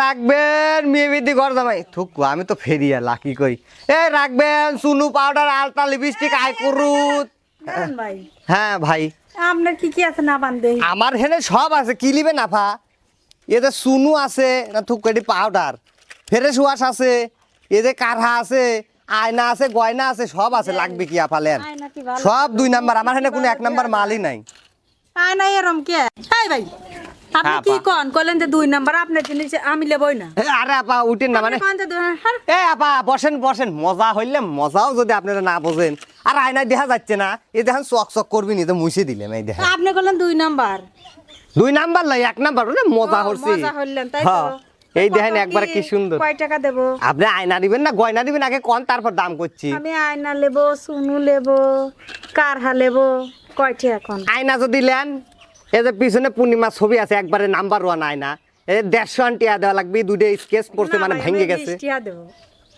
রাখবেন মেয়ে বিদি ঘর জামাই। থুকু আমি তো ফেরিয়া লাকি কই। এই রাখবেন সুনু পাউডার আলতা লিপস্টিক আইকুরুত দাঁড়ান ভাই। হ্যাঁ ভাই। আপনার কি কি আছে না বান্ধে আমার হেনে সব আছে কি লিবে নাফা এতে সুনু আছে না থুকেটি পাউডার। ফ্রেশ ওয়াশ আছে এতে কারহা আছে আয়না আছে গয়না আছে সব আছে লাগবে কি আপালেন আয়না কি ভালো? সব দুই নাম্বার আমার হেনে কোনো এক নাম্বার মালই নাই। আয় না এরম কে? ভাই আপনি হ্যাঁ, কি। কন? কইলেন যে দুই নাম্বার আপনার জিনিস আমি লেবই না। আরে আপা উঠেন না মানে। এ আপা বসেন বসেন মজা হইলে মজাও যদি আপনারা না বোঝেন। আর আয়নায় দেখা যাচ্ছে না। এই দেখেন চক চক করবি নি তো মুছে দিলেন এই দেখেন। আপনি কইলেন দুই নাম্বার। দুই নাম্বার লাই এক নাম্বার ওরে মজা করছি মজা হইলেন তাই তো। হ্যাঁ, এই দেখেন একবার কি সুন্দর। কয় টাকা দেব? আপনি আয়না দিবেন না গয়না দিবেন আগে কোন তারপর দাম করছি। আমি আয়না লেব সুনু লেব কারহা লেব কয়টি এখন? আয়না যদি নেন এই যে পিছনে পূর্ণিমা ছবি আছে একবারে নাম্বার ওয়ান আয় না। এই দেড়শো আন্টিয়া দেওয়া লাগবে দুটো স্কেচ পড়ছে মানে ভেঙে গেছে। টিয়া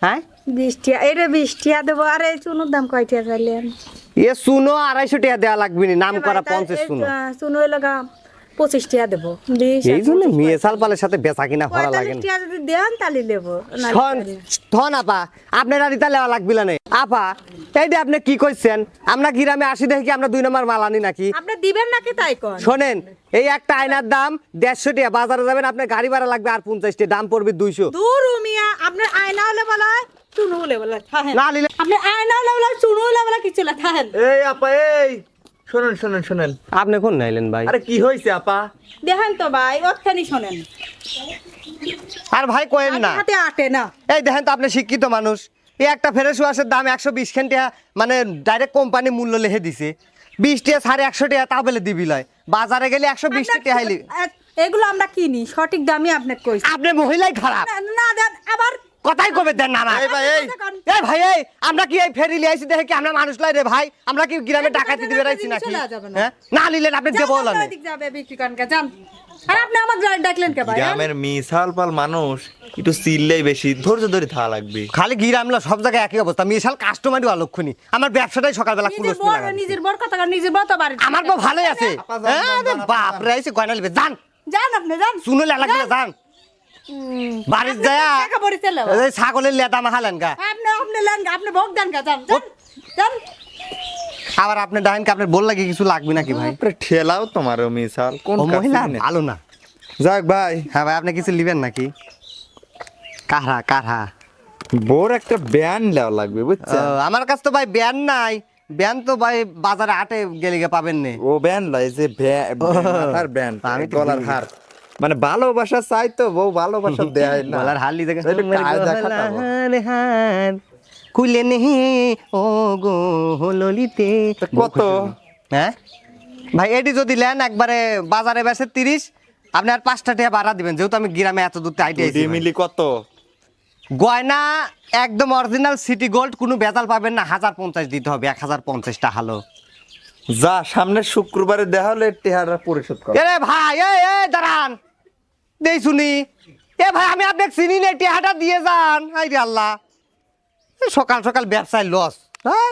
হ্যাঁ? বিশ টিয়া এটা বিশ টিয়া দেবো আর এই চুনুর দাম চাইলেন? এ চুনো আড়াইশো টাকা দেওয়া লাগবে নি নাম করা পঞ্চাশ শুনো গা। পঁচিশ টিয়া দেবো। এই জন্য মেয়ে সালপালের সাথে বেচা কিনা করা লাগে না। যদি দেন তাহলে লেবো নাহলে ধন পারি না। ধন আপা আপনার আর ইতা লেওয়া লাগবে না আপা এই যে আপনি কি করছেন আমরা গ্রামে আসি দেখি আমরা দুই নম্বর মাল আনি নাকি। আপনি দিবেন নাকি তাই কন? শোনেন এই একটা আয়নার দাম দেড়শো টাকা বাজারে যাবেন আপনার গাড়ি ভাড়া লাগবে আর পঞ্চাশ টাকা দাম পড়বে দুইশো। দূর মিয়া আপনার আয়না হলে বলা চুনু হলে বলা না নিলে আয়না হলে বলা চুনু হলে বলা কিছু থাকেন এই আপা এই। শোনেন শোনেন শোনেন। আপনি কোন নাইলেন ভাই? আরে কি হয়েছে আপা? দেখেন তো ভাই ওখানি শোনেন। আর ভাই কোয়েন না। হাতে আটে না। এই দেখেন তো আপনি শিক্ষিত মানুষ। এই একটা ফেরেস ওয়াশের দাম একশো বিশ টাকা মানে ডাইরেক্ট কোম্পানি মূল্য লিখে দিছে। বিশ টাকা সাড়ে একশো টাকা তা বলে দিবি লয়। বাজারে গেলে একশো বিশ টাকা হাইলি এগুলো আমরা কিনি সঠিক দামই আপনাকে কইছি। আপনি মহিলাই খারাপ। না, না দেন আবার কথাই কবে দেন না না এই ভাই এই। এ ভাই এই আমরা কি এই ফেরি লিয়ে আইছি দেখে কি আমরা মানুষ লাই রে ভাই? আমরা কি গ্রামে ডাকাতি দিবে রাইছি নাকি? না। হ্যাঁ? না নিলেন আপনি দেবো যান, না দিক যাবে বিক্রি করেন কে, যান। আর আপনি আমার গাড়ি ডাকলেন কে ভাই গ্রামের মিশাল পাল মানুষ একটু চিল্লেই বেশি ধৈর্য ধরে থাকা লাগবে। খালি গ্রামলা সব জায়গায় একই অবস্থা মিশাল কাস্টমারই অলক্ষণী। আমার ব্যবসাটাই সকালবেলা বড় নিজের বড় কথা কর, নিজের বড় তো বাড়ি আমার তো ভালোই আছে। হ্যাঁ, যান, যান, আপা বাপ রে আইছে গয়না লিবে যান। যান আপনি যান। শুনে লাগবে যান। বাড়ির যায় টাকা পড়ে চলে এই ছাগলের লেদা গা। আপনি আপনি লেন গা, আপনি ভোগ দেন গা, যান যান আবার আপনি ডাইনকে আপনার বল লাগে কিছু লাগবে নাকি ভাই? আপনি ঠেলাও তোমার ও মিশাল। কোন মহিলা? ভালো না। যাক ভাই। হ্যাঁ ভাই আপনি কিছু লিবেন নাকি? কাহা কাহা বোর একটা ব্যান লেওয়া লাগবে বুঝছেন? আমার কাছে তো ভাই ব্যান নাই। ব্যান তো ভাই বাজারে হাটে গেলে গিয়ে পাবেন নে। ও ব্যান লয় যে ব্যান আমি তো গলার হার। মানে ভালোবাসা চাই তো বউ ভালোবাসা দেয় না। কায়দা খাটাবো। হার খুলে নেহি ও গো ললিতে কত? হ্যাঁ? ভাই এটি যদি নেন একবারে বাজারে বেসে তিরিশ আপনি আর পাঁচটা টাকা বাড়া দিবেন যেহেতু আমি গ্রামে এত দূর আইটি মিলি কত? গয়না একদম অরিজিনাল সিটি গোল্ড কোনো বেজাল পাবেন না হাজার পঞ্চাশ দিতে হবে এক হাজার পঞ্চাশটা হালো। যা সামনের শুক্রবারে দেখা হলে টেহারা পরিশোধ কর। ভাই এ দাঁড়ান। দেই শুনি। এ ভাই, আমি আপনাকে চিনি না টেহাটা দিয়ে যান। হাই রে আল্লাহ। সকাল সকাল ব্যবসায় লস হ্যাঁ?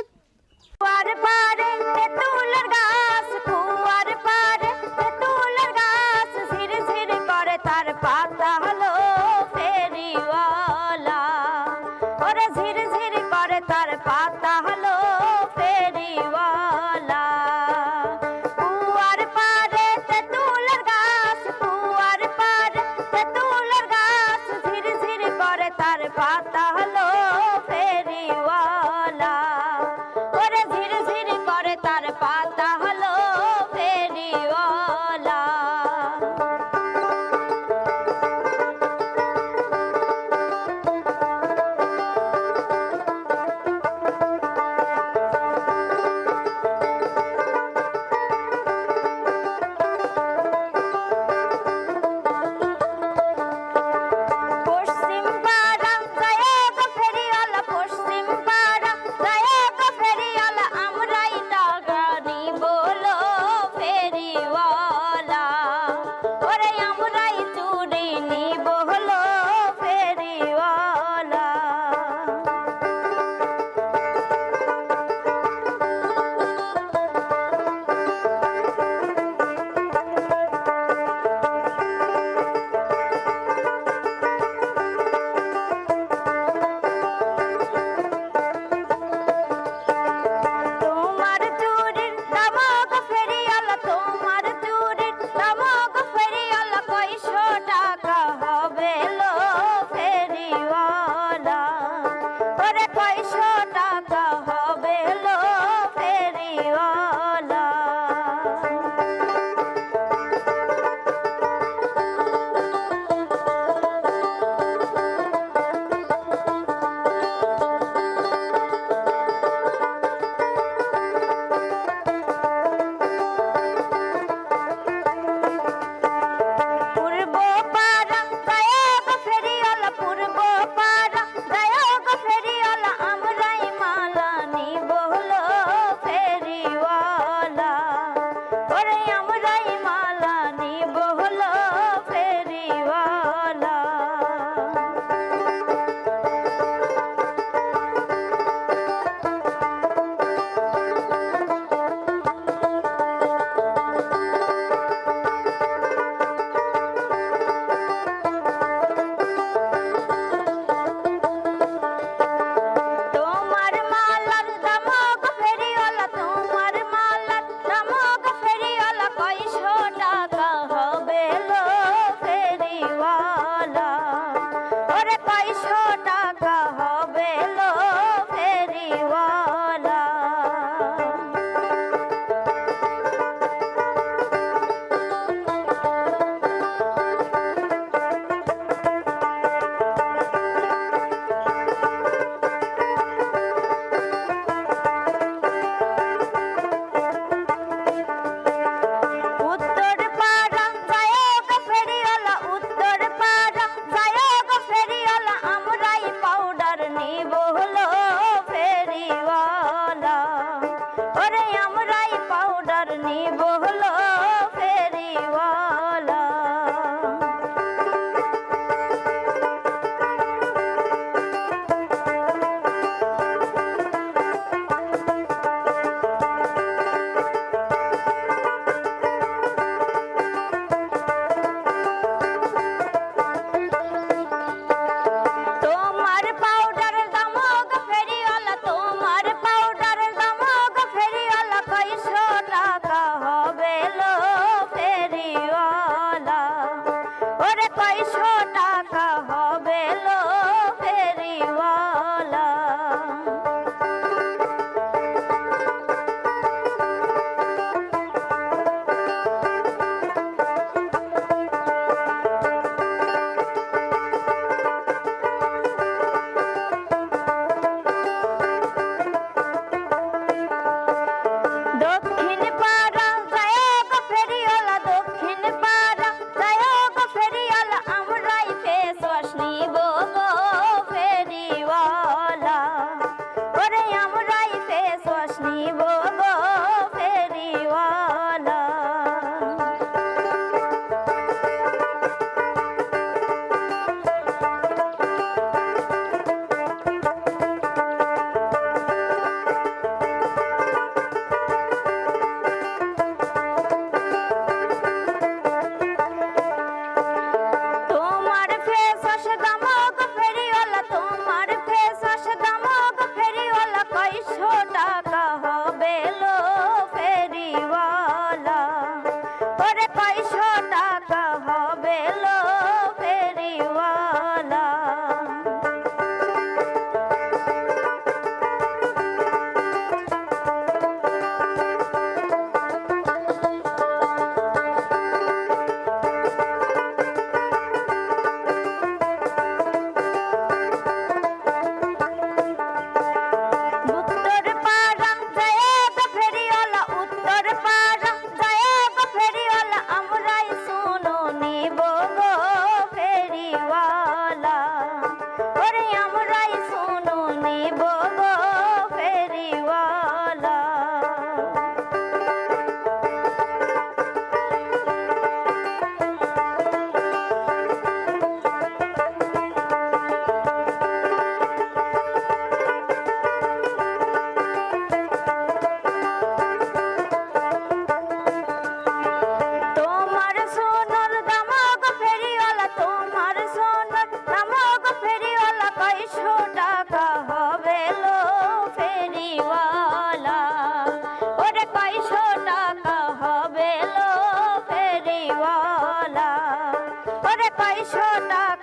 সোনা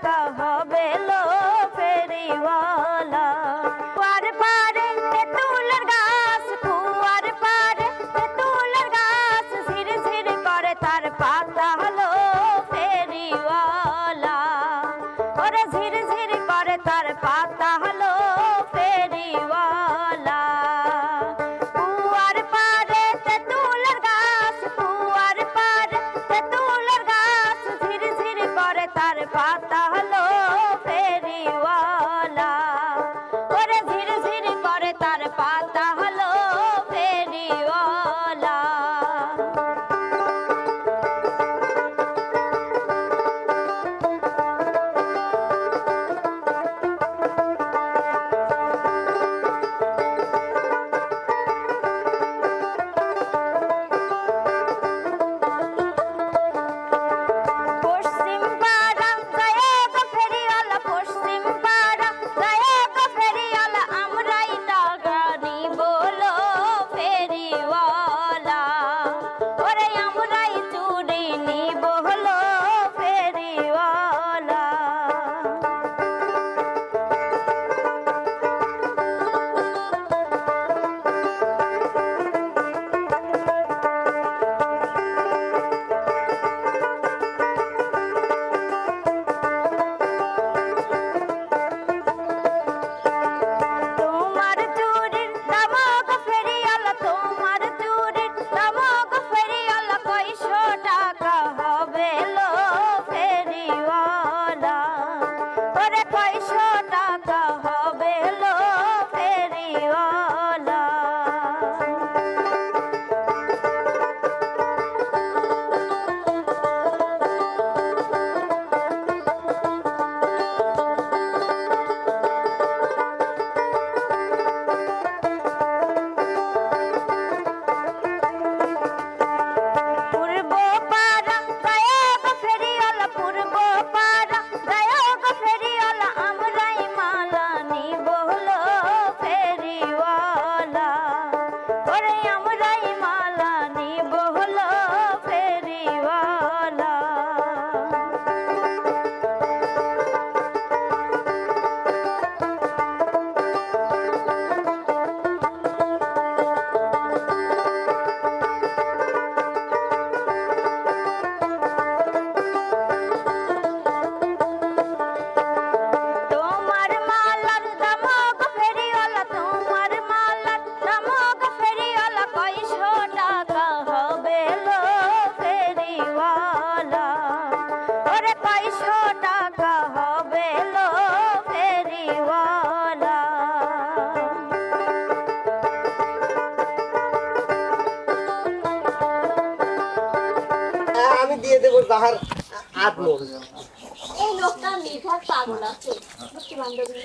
বুঝছি বান্ধবী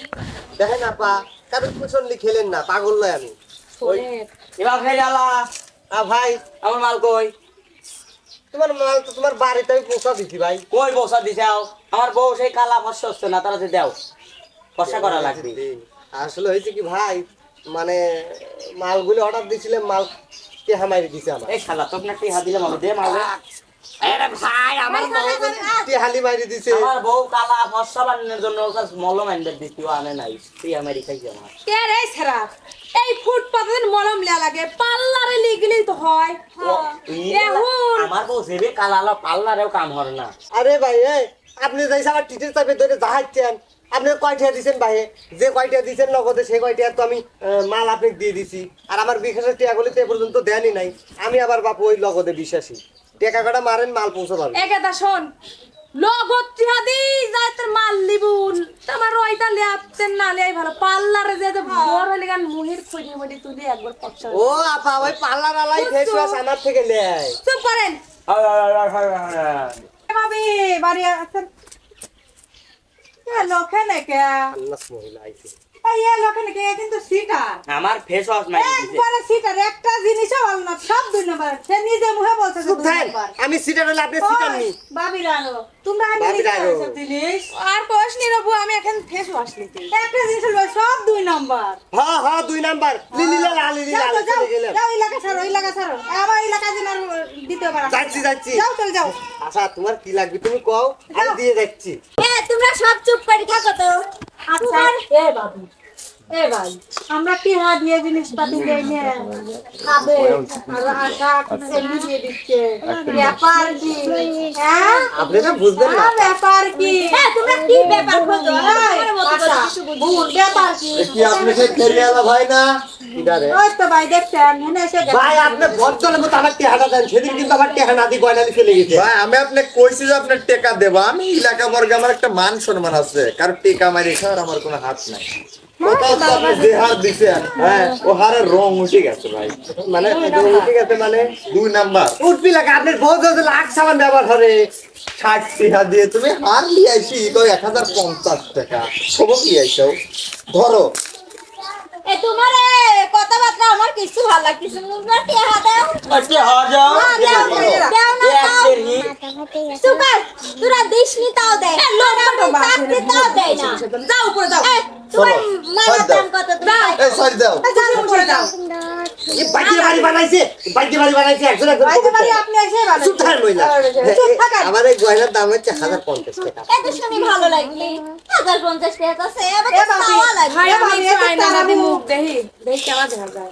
দেখেন আপা কারণ কুশল্লি খেলেন না পাগল নয় আমি। এবার ফেলে আলা ভাই আমার মাল কই? তোমার মাল তো তোমার বাড়িতে আমি পৌঁছা দিছি ভাই। কই বসা দিছাও আমার বউ সেই কালা ফর্সা হচ্ছে না তারা যে দাও। ফর্সা করা লাগবে। আসলে হয়েছে কি ভাই মানে মালগুলি অর্ডার দিছিলাম মাল কে হামারি দিছে আমার? এই শালা তোকে না টিহা দিলাম আমি দে মাল দে। আরে ভাই আমার হালি মারি দিছে। আমার বউ কালা ফর্সা বানানোর জন্য মলম আনবে দিছি আনে নাই। টিহা মারি খাইছে আমার এর এই ছাড়া? এই ফুটপাতের মলম লেয়া লাগে পার্লারে লিগলেই তো হয়। এখন আমার বউ সেবে কালা পাল্লারেও কাম হর না। আরে ভাই এই আপনি যাইছে আমার চাপে ধরে জাহাচ্ছেন আপনি কয়টা দিছেন ভাই? যে কয়টা দিছেন নগদে সেই কয়টা তো আমি মাল আপনি দিয়ে দিছি। আর আমার বিকাশের টিয়াগুলি তো এ পর্যন্ত দেনই নাই। আমি আবার বাপু ওই লগদে বিশ্বাসী। টেকা কটা মারেন মাল পৌঁছে পাবেন একেটা শোন। লগত টিহা দি যাই তোর মাল লিবুন তোমার ওইটা লিয়াতেন না লিয়াই ভালো। পার্লারে যে যে বড় লেগান মুহির খুঁড়ি মুড়ি তুলি একবার পকসা ও আপা ওই পার্লার আলাই ফেস ওয়াশ আমার থেকে নেয় চুপ করেন। ভাবি বাড়ি আছেন? লোকে নাকি আল্লাহ মহিলা আইছে। এই লোকে নাকি কিন্তু সিটার আমার ফেস ওয়াশ মারি একবারে সিটার একটা জিনিসও ভালো না সব দুই নম্বর সে নিজে মুখে বলছে চুপ দুই আমি সিটার হলে আপনি সিটার নি। বাবি রানো তোমরা আমি বাবি নিজে রানো। এসব জিনিস। আর কোশ নি রবু আমি এখন ফেস ওয়াশ নিতে। একটা জিনিস হলো সব দুই নম্বর হ্যাঁ। হ্যাঁ দুই নাম্বার লিলি লাল লিলি লাল চলে গেলাম। যাও এলাকা ছাড়ো এলাকা ছাড়ো। আমার এলাকা আর দিতে পারা যাচ্ছি যাচ্ছি। যাও চল যাও। আচ্ছা তোমার কি লাগবে? তুমি কও আমি দিয়ে যাচ্ছি। এ তোমরা সব চুপ করে থাকো তো। আচ্ছা এ বাবু। এ ভাই আমরা কি হা দিয়ে জিনিসপাতি দেই নে। খাবে আর আশা এমনি দিয়ে দিচ্ছে। ব্যাপার কি? হ্যাঁ? আপনি তো বুঝবেন না। হ্যাঁ, ব্যাপার কি? হ্যাঁ তোমরা কি ব্যাপার খোঁজো এই, আমার মতো করে আশা, কিছু বুঝি বুঝ, ব্যাপার কি? কি আপনি সেই ফেরিয়ালা ভাই না? ওই তো ভাই দেখছেন? হেনে এসে ভাই আপনি ভদ্রের মতো আমার টেহাটা দেন। সেদিন কিন্তু আমার টেহা না দিয়ে গয়নালি গেছে। ভাই আমি আপনি কইছি যে আপনার টেকা দেবো। আমি এলাকা বর্গে আমার একটা মান সম্মান আছে। কারণ টেকা মারি খাওয়ার আমার কোনো হাত নাই। হ্যাঁ ও হারের রং উঠে গেছে ভাই। মানে মানে দুই নাম্বার। উঠবি লাগে আপনার বহুত যদি লাখ সামান ব্যবহার করে ষাট টাকা দিয়ে তুমি হার তো এক হাজার পঞ্চাশ টাকা। সব কি আইসো ধরো। এ তোমার কথাবার্তা আমার কিছু ভালো লাগতেছে দাও দাও দাও দাও সুকার তোরা দিস তাও দেয় চাকরি তাও দেয় না যাও উপরে যাও তোমার মায়ের দাম কত তুমি এই সরি দাও যাও উপরে যাও এই বাইকে বাড়ি বানাইছে বাইকে বাড়ি বানাইছে একজন একজন বাইরে বাড়ি আপনি এসে ভালো চুপ থাকেন মহিলা চুপ থাকেন আমার এই গয়নার দাম হচ্ছে হাজার পঞ্চাশ টাকা এত শুনি ভালো লাগলি হাজার পঞ্চাশ টাকা আছে এবার এ তো বাবি চাওয়া ভাই আমি মুখ কেমন দেখা যায়